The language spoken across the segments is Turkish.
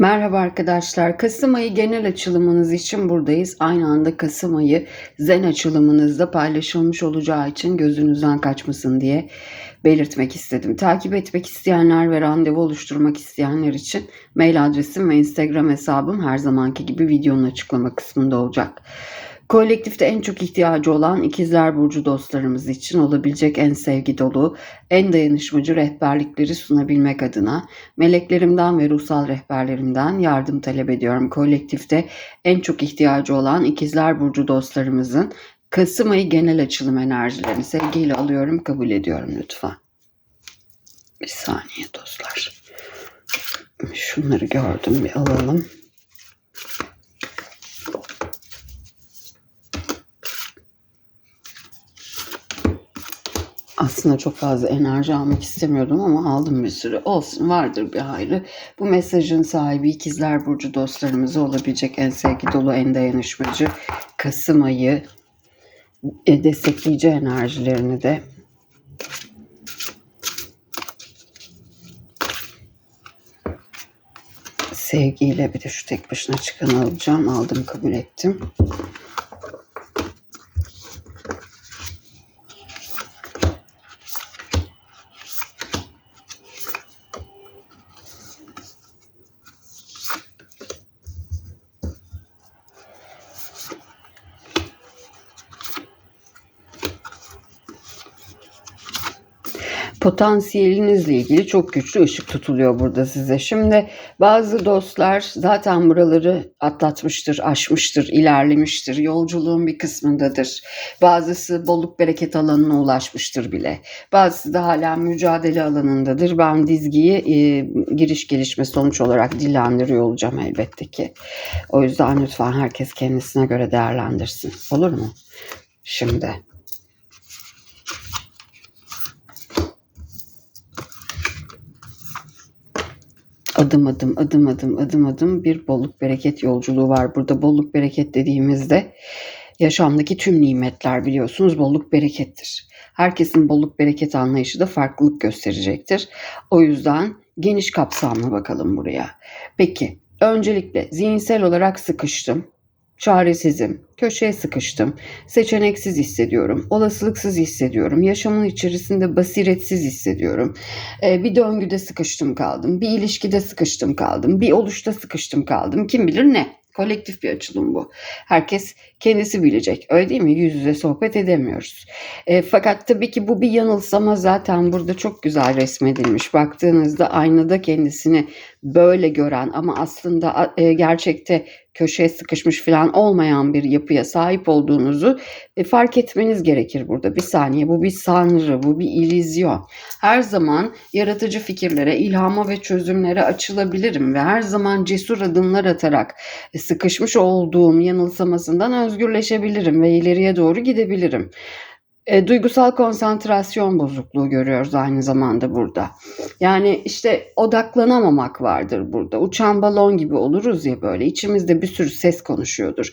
Merhaba arkadaşlar. Kasım ayı genel açılımınız için buradayız. Aynı anda Kasım ayı zen açılımınızda paylaşılmış olacağı için gözünüzden kaçmasın diye belirtmek istedim. Takip etmek isteyenler ve randevu oluşturmak isteyenler için mail adresim ve Instagram hesabım her zamanki gibi videonun açıklama kısmında olacak. Kolektifte en çok ihtiyacı olan ikizler burcu dostlarımız için olabilecek en sevgi dolu, en dayanışmacı rehberlikleri sunabilmek adına meleklerimden ve ruhsal rehberlerimden yardım talep ediyorum. Kolektifte en çok ihtiyacı olan ikizler burcu dostlarımızın Kasım ayı genel açılım enerjilerini sevgiyle alıyorum, kabul ediyorum lütfen. Bir saniye dostlar. Şunları gördüm bir alalım. Aslında çok fazla enerji almak istemiyordum ama aldım bir sürü. Olsun vardır bir hayrı. Bu mesajın sahibi ikizler burcu dostlarımıza olabilecek en sevgi dolu, en dayanışmacı Kasım ayı e, destekleyici enerjilerini de sevgiyle bir de şu tek başına çıkanı alacağım. Aldım kabul ettim. Potansiyelinizle ilgili çok güçlü ışık tutuluyor burada size. Şimdi bazı dostlar zaten buraları atlatmıştır, aşmıştır, ilerlemiştir. Yolculuğun bir kısmındadır. Bazısı bolluk bereket alanına ulaşmıştır bile. Bazısı da hala mücadele alanındadır. Ben dizgiyi e, giriş gelişme sonuç olarak dillendiriyor olacağım elbette ki. O yüzden lütfen herkes kendisine göre değerlendirsin. Olur mu? Şimdi adım adım adım adım adım adım bir bolluk bereket yolculuğu var. Burada bolluk bereket dediğimizde yaşamdaki tüm nimetler biliyorsunuz bolluk berekettir. Herkesin bolluk bereket anlayışı da farklılık gösterecektir. O yüzden geniş kapsamlı bakalım buraya. Peki öncelikle zihinsel olarak sıkıştım. Çaresizim, köşeye sıkıştım, seçeneksiz hissediyorum, olasılıksız hissediyorum, yaşamın içerisinde basiretsiz hissediyorum. Ee, bir döngüde sıkıştım kaldım, bir ilişkide sıkıştım kaldım, bir oluşta sıkıştım kaldım. Kim bilir ne? Kolektif bir açılım bu. Herkes kendisi bilecek. Öyle değil mi? Yüz yüze sohbet edemiyoruz. E, fakat tabii ki bu bir yanılsama zaten burada çok güzel resmedilmiş. Baktığınızda aynada kendisini böyle gören ama aslında e, gerçekte köşeye sıkışmış falan olmayan bir yapıya sahip olduğunuzu e, fark etmeniz gerekir burada. Bir saniye bu bir sanrı, bu bir ilizyon. Her zaman yaratıcı fikirlere, ilhama ve çözümlere açılabilirim ve her zaman cesur adımlar atarak e, sıkışmış olduğum yanılsamasından özgürleşebilirim ve ileriye doğru gidebilirim. E, duygusal konsantrasyon bozukluğu görüyoruz aynı zamanda burada. Yani işte odaklanamamak vardır burada. Uçan balon gibi oluruz ya böyle. İçimizde bir sürü ses konuşuyordur.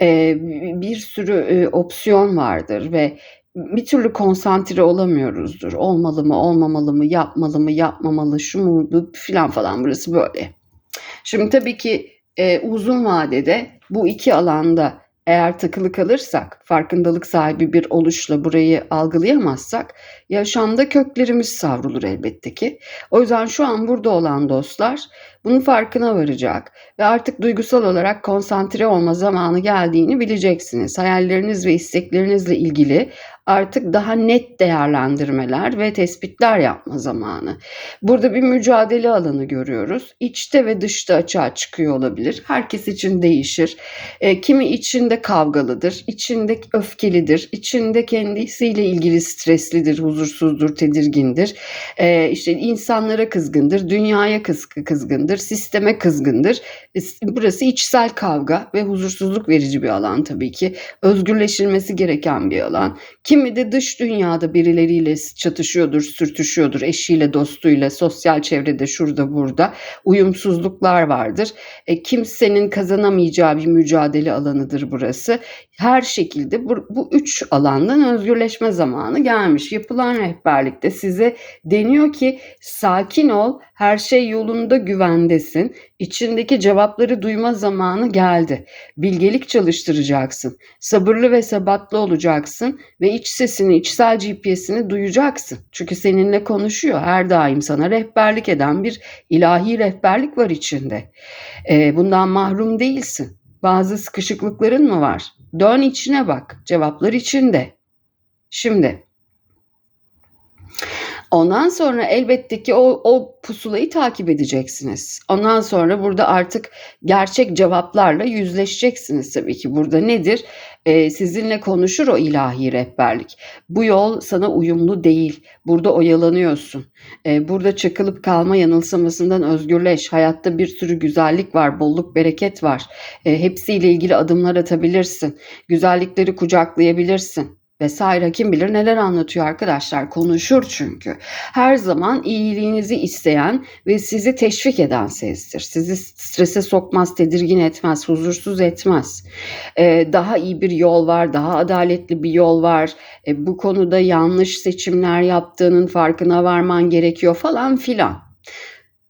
E, bir sürü e, opsiyon vardır ve bir türlü konsantre olamıyoruzdur. Olmalı mı, olmamalı mı, yapmalı mı, yapmamalı, şu mu, filan falan burası böyle. Şimdi tabii ki e, uzun vadede bu iki alanda eğer takılı kalırsak, farkındalık sahibi bir oluşla burayı algılayamazsak yaşamda köklerimiz savrulur elbette ki. O yüzden şu an burada olan dostlar bunun farkına varacak ve artık duygusal olarak konsantre olma zamanı geldiğini bileceksiniz. Hayalleriniz ve isteklerinizle ilgili artık daha net değerlendirmeler ve tespitler yapma zamanı. Burada bir mücadele alanı görüyoruz. İçte ve dışta açığa çıkıyor olabilir. Herkes için değişir. E, kimi içinde kavgalıdır, içinde öfkelidir, içinde kendisiyle ilgili streslidir, huzursuzdur, tedirgindir. E, işte insanlara kızgındır, dünyaya kız, kızgındır, sisteme kızgındır. E, burası içsel kavga ve huzursuzluk verici bir alan tabii ki. Özgürleşilmesi gereken bir alan. Kimi de dış dünyada birileriyle çatışıyordur, sürtüşüyordur, eşiyle, dostuyla, sosyal çevrede, şurada, burada. Uyumsuzluklar vardır. E, kimsenin kazanamayacağı bir mücadele alanıdır burası. Her şekilde bu, bu üç alandan özgürleşme zamanı gelmiş. Yapılan rehberlikte size deniyor ki sakin ol, her şey yolunda güven sendesin. İçindeki cevapları duyma zamanı geldi. Bilgelik çalıştıracaksın. Sabırlı ve sebatlı olacaksın ve iç sesini, içsel GPS'ini duyacaksın. Çünkü seninle konuşuyor. Her daim sana rehberlik eden bir ilahi rehberlik var içinde. Ee, bundan mahrum değilsin. Bazı sıkışıklıkların mı var? Dön içine bak. Cevaplar içinde. Şimdi Ondan sonra elbette ki o, o pusulayı takip edeceksiniz. Ondan sonra burada artık gerçek cevaplarla yüzleşeceksiniz tabii ki. Burada nedir? Ee, sizinle konuşur o ilahi rehberlik. Bu yol sana uyumlu değil. Burada oyalanıyorsun. Ee, burada çakılıp kalma yanılsamasından özgürleş. Hayatta bir sürü güzellik var, bolluk, bereket var. Ee, hepsiyle ilgili adımlar atabilirsin. Güzellikleri kucaklayabilirsin vesaire kim bilir neler anlatıyor arkadaşlar konuşur çünkü. Her zaman iyiliğinizi isteyen ve sizi teşvik eden sestir. Sizi strese sokmaz, tedirgin etmez, huzursuz etmez. Ee, daha iyi bir yol var, daha adaletli bir yol var. Ee, bu konuda yanlış seçimler yaptığının farkına varman gerekiyor falan filan.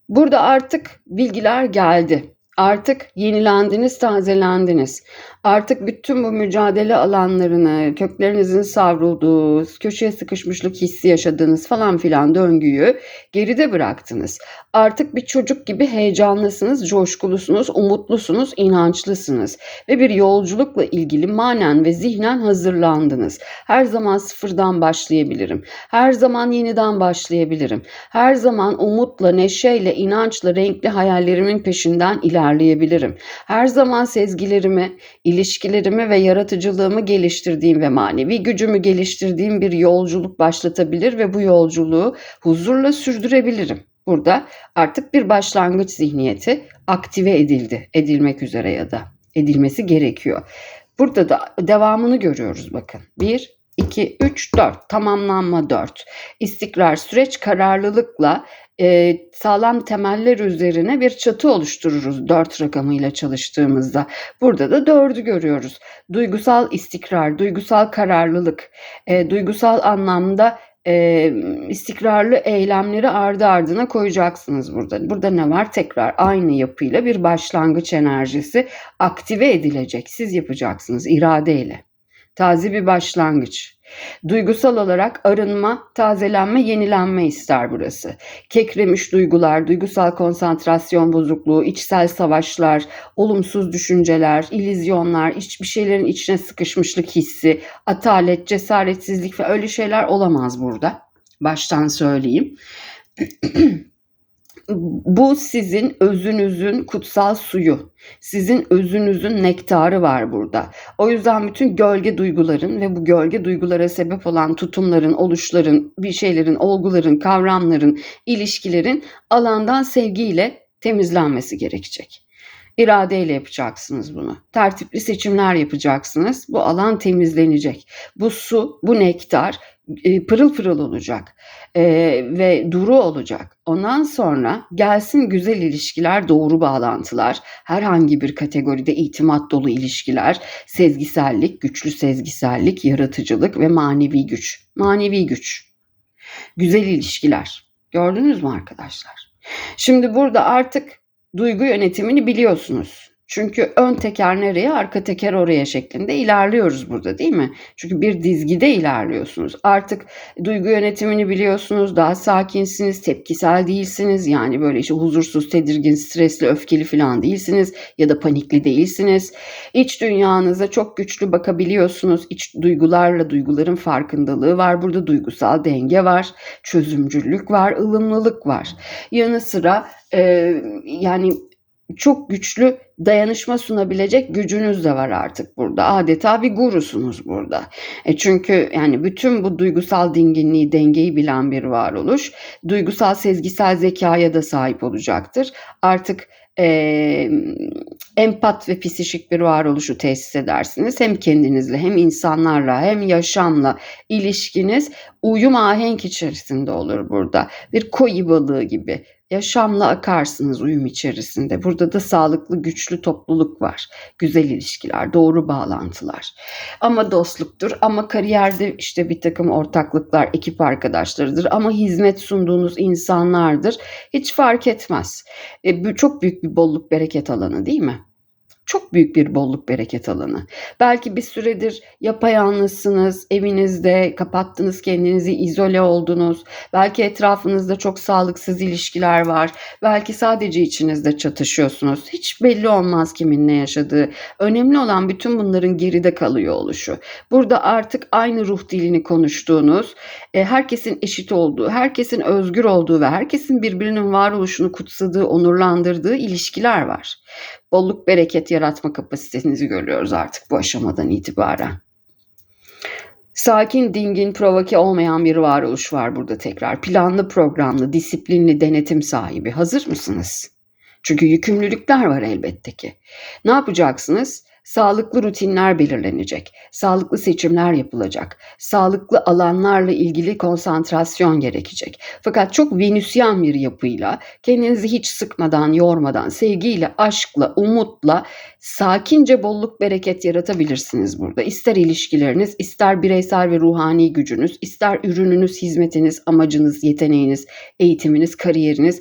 Burada artık bilgiler geldi. Artık yenilendiniz, tazelendiniz. Artık bütün bu mücadele alanlarını, köklerinizin savrulduğu, köşeye sıkışmışlık hissi yaşadığınız falan filan döngüyü geride bıraktınız. Artık bir çocuk gibi heyecanlısınız, coşkulusunuz, umutlusunuz, inançlısınız ve bir yolculukla ilgili manen ve zihnen hazırlandınız. Her zaman sıfırdan başlayabilirim. Her zaman yeniden başlayabilirim. Her zaman umutla, neşeyle, inançla, renkli hayallerimin peşinden ilerleyebilirim. Her zaman sezgilerimi, ilişkilerimi ve yaratıcılığımı geliştirdiğim ve manevi gücümü geliştirdiğim bir yolculuk başlatabilir ve bu yolculuğu huzurla sürdürebilirim. Burada artık bir başlangıç zihniyeti aktive edildi, edilmek üzere ya da edilmesi gerekiyor. Burada da devamını görüyoruz bakın. 1, 2, 3, 4 tamamlanma 4. İstikrar süreç kararlılıkla e, sağlam temeller üzerine bir çatı oluştururuz dört rakamıyla çalıştığımızda. Burada da dördü görüyoruz. Duygusal istikrar, duygusal kararlılık, e, duygusal anlamda e, istikrarlı eylemleri ardı ardına koyacaksınız burada. Burada ne var? Tekrar aynı yapıyla bir başlangıç enerjisi aktive edilecek. Siz yapacaksınız iradeyle. Taze bir başlangıç. Duygusal olarak arınma, tazelenme, yenilenme ister burası. Kekremiş duygular, duygusal konsantrasyon bozukluğu, içsel savaşlar, olumsuz düşünceler, ilizyonlar, hiçbir şeylerin içine sıkışmışlık hissi, atalet, cesaretsizlik ve öyle şeyler olamaz burada. Baştan söyleyeyim. bu sizin özünüzün kutsal suyu. Sizin özünüzün nektarı var burada. O yüzden bütün gölge duyguların ve bu gölge duygulara sebep olan tutumların, oluşların, bir şeylerin, olguların, kavramların, ilişkilerin alandan sevgiyle temizlenmesi gerekecek. İradeyle yapacaksınız bunu. Tertipli seçimler yapacaksınız. Bu alan temizlenecek. Bu su, bu nektar pırıl pırıl olacak e, ve duru olacak. Ondan sonra gelsin güzel ilişkiler, doğru bağlantılar, herhangi bir kategoride itimat dolu ilişkiler, sezgisellik, güçlü sezgisellik, yaratıcılık ve manevi güç. Manevi güç. Güzel ilişkiler. Gördünüz mü arkadaşlar? Şimdi burada artık duygu yönetimini biliyorsunuz. Çünkü ön teker nereye, arka teker oraya şeklinde ilerliyoruz burada değil mi? Çünkü bir dizgide ilerliyorsunuz. Artık duygu yönetimini biliyorsunuz, daha sakinsiniz, tepkisel değilsiniz. Yani böyle işte huzursuz, tedirgin, stresli, öfkeli falan değilsiniz ya da panikli değilsiniz. İç dünyanıza çok güçlü bakabiliyorsunuz. İç duygularla duyguların farkındalığı var. Burada duygusal denge var, çözümcülük var, ılımlılık var. Yanı sıra e, yani çok güçlü dayanışma sunabilecek gücünüz de var artık burada. Adeta bir gurusunuz burada. E çünkü yani bütün bu duygusal dinginliği, dengeyi bilen bir varoluş, duygusal sezgisel zekaya da sahip olacaktır. Artık e, empat ve psişik bir varoluşu tesis edersiniz. Hem kendinizle hem insanlarla hem yaşamla ilişkiniz uyum ahenk içerisinde olur burada. Bir koyu balığı gibi Yaşamla akarsınız uyum içerisinde. Burada da sağlıklı, güçlü topluluk var. Güzel ilişkiler, doğru bağlantılar. Ama dostluktur, ama kariyerde işte bir takım ortaklıklar, ekip arkadaşlarıdır. Ama hizmet sunduğunuz insanlardır. Hiç fark etmez. E, çok büyük bir bolluk bereket alanı değil mi? Çok büyük bir bolluk bereket alanı. Belki bir süredir yapayalnızsınız, evinizde kapattınız kendinizi, izole oldunuz. Belki etrafınızda çok sağlıksız ilişkiler var. Belki sadece içinizde çatışıyorsunuz. Hiç belli olmaz kimin ne yaşadığı. Önemli olan bütün bunların geride kalıyor oluşu. Burada artık aynı ruh dilini konuştuğunuz, e, herkesin eşit olduğu, herkesin özgür olduğu ve herkesin birbirinin varoluşunu kutsadığı, onurlandırdığı ilişkiler var bolluk bereket yaratma kapasitenizi görüyoruz artık bu aşamadan itibaren. Sakin, dingin, provoke olmayan bir varoluş var burada tekrar. Planlı, programlı, disiplinli, denetim sahibi. Hazır mısınız? Çünkü yükümlülükler var elbette ki. Ne yapacaksınız? Sağlıklı rutinler belirlenecek, sağlıklı seçimler yapılacak, sağlıklı alanlarla ilgili konsantrasyon gerekecek. Fakat çok venüsyen bir yapıyla, kendinizi hiç sıkmadan, yormadan, sevgiyle, aşkla, umutla, sakince bolluk bereket yaratabilirsiniz burada. İster ilişkileriniz, ister bireysel ve ruhani gücünüz, ister ürününüz, hizmetiniz, amacınız, yeteneğiniz, eğitiminiz, kariyeriniz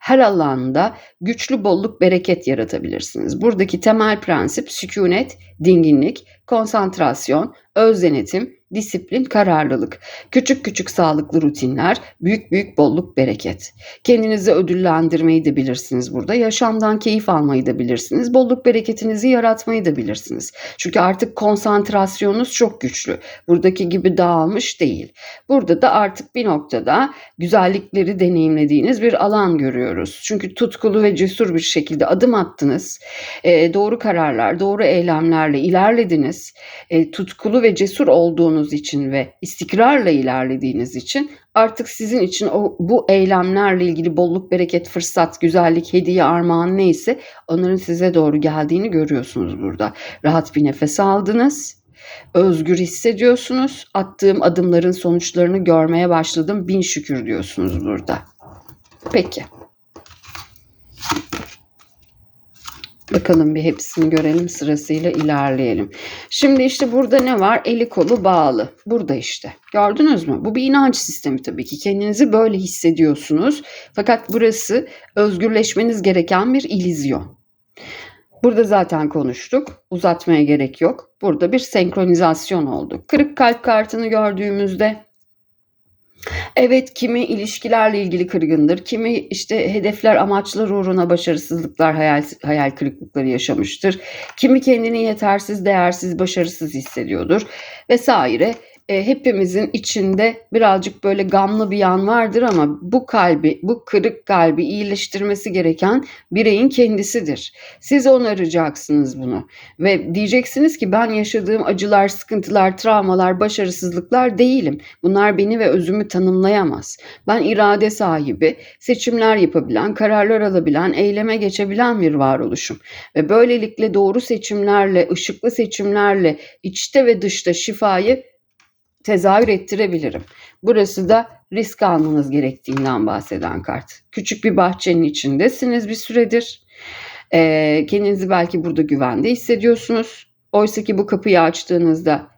her alanda güçlü bolluk bereket yaratabilirsiniz. Buradaki temel prensip sükunet, dinginlik, konsantrasyon, öz denetim, disiplin, kararlılık. Küçük küçük sağlıklı rutinler, büyük büyük bolluk, bereket. Kendinizi ödüllendirmeyi de bilirsiniz burada. Yaşamdan keyif almayı da bilirsiniz. Bolluk bereketinizi yaratmayı da bilirsiniz. Çünkü artık konsantrasyonunuz çok güçlü. Buradaki gibi dağılmış değil. Burada da artık bir noktada güzellikleri deneyimlediğiniz bir alan görüyoruz. Çünkü tutkulu ve cesur bir şekilde adım attınız. E, doğru kararlar, doğru eylemlerle ilerlediniz. E, tutkulu ve cesur olduğunuz olduğunuz için ve istikrarla ilerlediğiniz için artık sizin için o bu eylemlerle ilgili bolluk, bereket, fırsat, güzellik, hediye, armağan neyse onların size doğru geldiğini görüyorsunuz burada. Rahat bir nefes aldınız. Özgür hissediyorsunuz. Attığım adımların sonuçlarını görmeye başladım. Bin şükür diyorsunuz burada. Peki. Bakalım bir hepsini görelim sırasıyla ilerleyelim. Şimdi işte burada ne var? Eli kolu bağlı. Burada işte. Gördünüz mü? Bu bir inanç sistemi tabii ki. Kendinizi böyle hissediyorsunuz. Fakat burası özgürleşmeniz gereken bir ilizyon. Burada zaten konuştuk. Uzatmaya gerek yok. Burada bir senkronizasyon oldu. Kırık kalp kartını gördüğümüzde Evet, kimi ilişkilerle ilgili kırgındır, kimi işte hedefler, amaçlar uğruna başarısızlıklar, hayal, hayal kırıklıkları yaşamıştır. Kimi kendini yetersiz, değersiz, başarısız hissediyordur vesaire e, hepimizin içinde birazcık böyle gamlı bir yan vardır ama bu kalbi, bu kırık kalbi iyileştirmesi gereken bireyin kendisidir. Siz onaracaksınız bunu ve diyeceksiniz ki ben yaşadığım acılar, sıkıntılar, travmalar, başarısızlıklar değilim. Bunlar beni ve özümü tanımlayamaz. Ben irade sahibi, seçimler yapabilen, kararlar alabilen, eyleme geçebilen bir varoluşum. Ve böylelikle doğru seçimlerle, ışıklı seçimlerle içte ve dışta şifayı tezahür ettirebilirim. Burası da risk almanız gerektiğinden bahseden kart. Küçük bir bahçenin içindesiniz bir süredir. E, kendinizi belki burada güvende hissediyorsunuz. Oysa ki bu kapıyı açtığınızda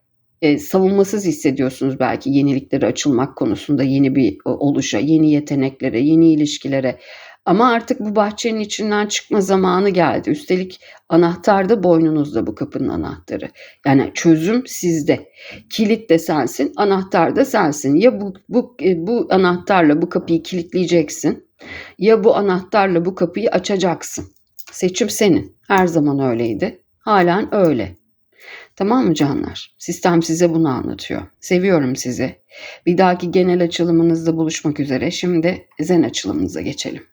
e, savunmasız hissediyorsunuz belki yeniliklere açılmak konusunda yeni bir oluşa, yeni yeteneklere, yeni ilişkilere. Ama artık bu bahçenin içinden çıkma zamanı geldi. Üstelik anahtar da boynunuzda bu kapının anahtarı. Yani çözüm sizde. Kilit de sensin, anahtar da sensin. Ya bu bu e, bu anahtarla bu kapıyı kilitleyeceksin ya bu anahtarla bu kapıyı açacaksın. Seçim senin. Her zaman öyleydi. Halen öyle. Tamam mı canlar? Sistem size bunu anlatıyor. Seviyorum sizi. Bir dahaki genel açılımınızda buluşmak üzere. Şimdi zen açılımınıza geçelim.